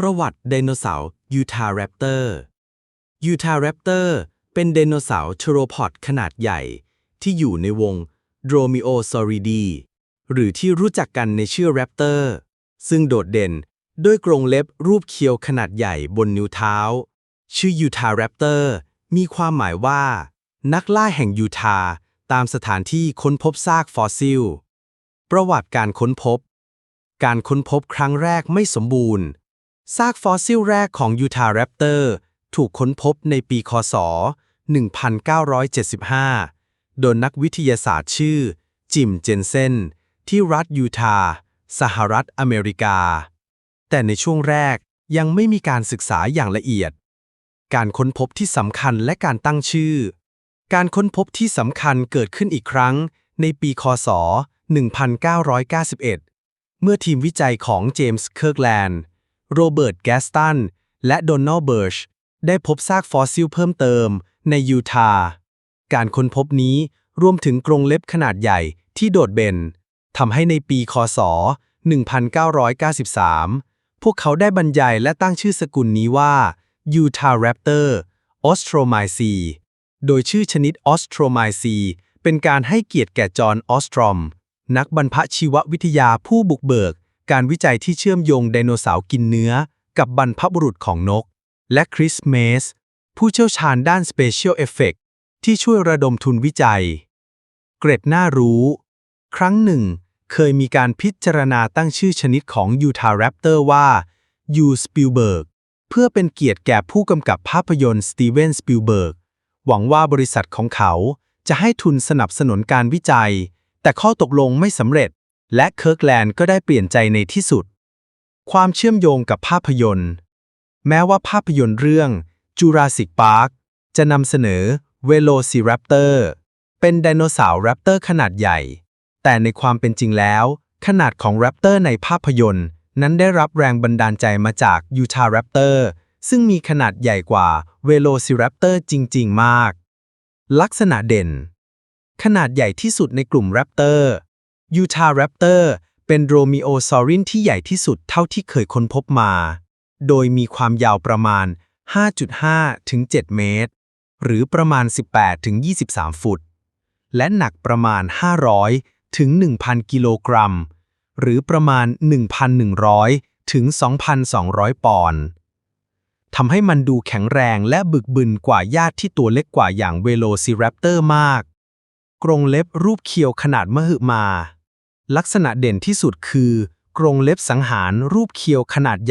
ประวัติไดโนเสาร์ยูทาแรปเตอร์ยูทาแรปเตอร์เป็นไดโนเสาร์เทโรพอดขนาดใหญ่ ที่อยู่ในวง Dromaeosauridae หรือที่รู้จักกันในชื่อแรปเตอร์ ซึ่งโดดเด่นด้วยกรงเล็บรูปเคียวขนาดใหญ่บนนิ้วเท้า ชื่อยูทาแรปเตอร์มีความหมายว่า นักล่าแห่งยูทาตามสถานที่ค้นพบซากฟอสซิล ประวัติการค้นพบ การค้นพบครั้งแรกไม่สมบูรณ์ ซากฟอสซิลแรกของยูทาแรปเตอร์ถูกค้นพบในปีคศ 1975 โดยนักวิทยาศาสตร์ชื่อ จิมเจนเซนที่รัฐยูทาห์สหรัฐอเมริกา แต่ในช่วงแรกยังไม่มีการศึกษาอย่างละเอียด การค้นพบที่สำคัญและการตั้งชื่อ การค้นพบที่สำคัญเกิดขึ้นอีกครั้งในปีคศ 1991 เมื่อทีมวิจัยของเจมส์เคิร์กแลนด์ โรเบิร์ต แกสตัน และโดนัลเบิร์ช ได้พบซากฟอสซิลเพิ่มเติมในยูทาห์ การค้นพบนี้รวมถึงกรงเล็บขนาดใหญ่ที่โดดเด่นทำให้ในปีคศ 1993 พวกเขาได้บรรยายและตั้งชื่อสกุลนี้ว่า u t a h Raptor o s t r o m y c e โดยชื่อชนิด o s t r o m y c e เป็นการให้เกียรติแก่จอห์นออสตรอม นักบรรพชีววิทยาผู้บุกเบิก การวิจัยที่เชื่อมโยงไดโนเสาร์กินเนื้อ กับบรรพบุรุษของนก และคริสเมส ผู้เชี่ยวชาญด้าน Special Effect ที่ช่วยระดมทุนวิจัย เกร็ดน่ารู้ ครั้งหนึ่ง เคยมีการพิจารณาตั้งชื่อชนิดของยูทาแรปเตอร์ว่ายูสปิลเบิร์กเพื่อเป็นเกียรติแก่ผู้กำกับภาพยนตร์สตีเวนสปิลเบิร์กหวังว่าบริษัทของเขาจะให้ทุนสนับสนุนการวิจัย แต่ข้อตกลงไม่สำเร็จ และเคิร์กแลนด์ก็ได้เปลี่ยนใจในที่สุด ความเชื่อมโยงกับภาพยนตร์ แม้ว่าภาพยนตร์เรื่อง Jurassic Park จะนำเสนอ Velociraptor เป็นไดโนเสาร์แรปเตอร์ขนาดใหญ่ แต่ในความเป็นจริงแล้ว ขนาดของแรปเตอร์ในภาพยนตร์นั้นได้รับแรงบันดาลใจมาจากยูทาแรปเตอร์ซึ่งมีขนาดใหญ่กว่า Velociraptor จริง ๆ มาก ลักษณะเด่น ขนาดใหญ่ที่สุดในกลุ่มแรปเตอร์ ยูทาแรปเตอร์เป็นโรมิโอซอรินที่ใหญ่ที่สุดเท่าที่เคยค้นพบมา โดยมีความยาวประมาณ 5.5 ถึง 7 เมตร หรือประมาณ 18 ถึง 23 ฟุต และหนักประมาณ 500 ถึง 1,000 กิโลกรัม หรือประมาณ 1,100 ถึง 2,200 ปอนด์ทำให้มันดูแข็งแรงและบึกบึนกว่าญาติที่ตัวเล็กกว่าอย่างเวโลซิแรปเตอร์มาก กรงเล็บรูปเคียวขนาดมหึมา ลักษณะเด่นที่สุดคือกรงเล็บสังหารรูปเคียวขนาดใหญ่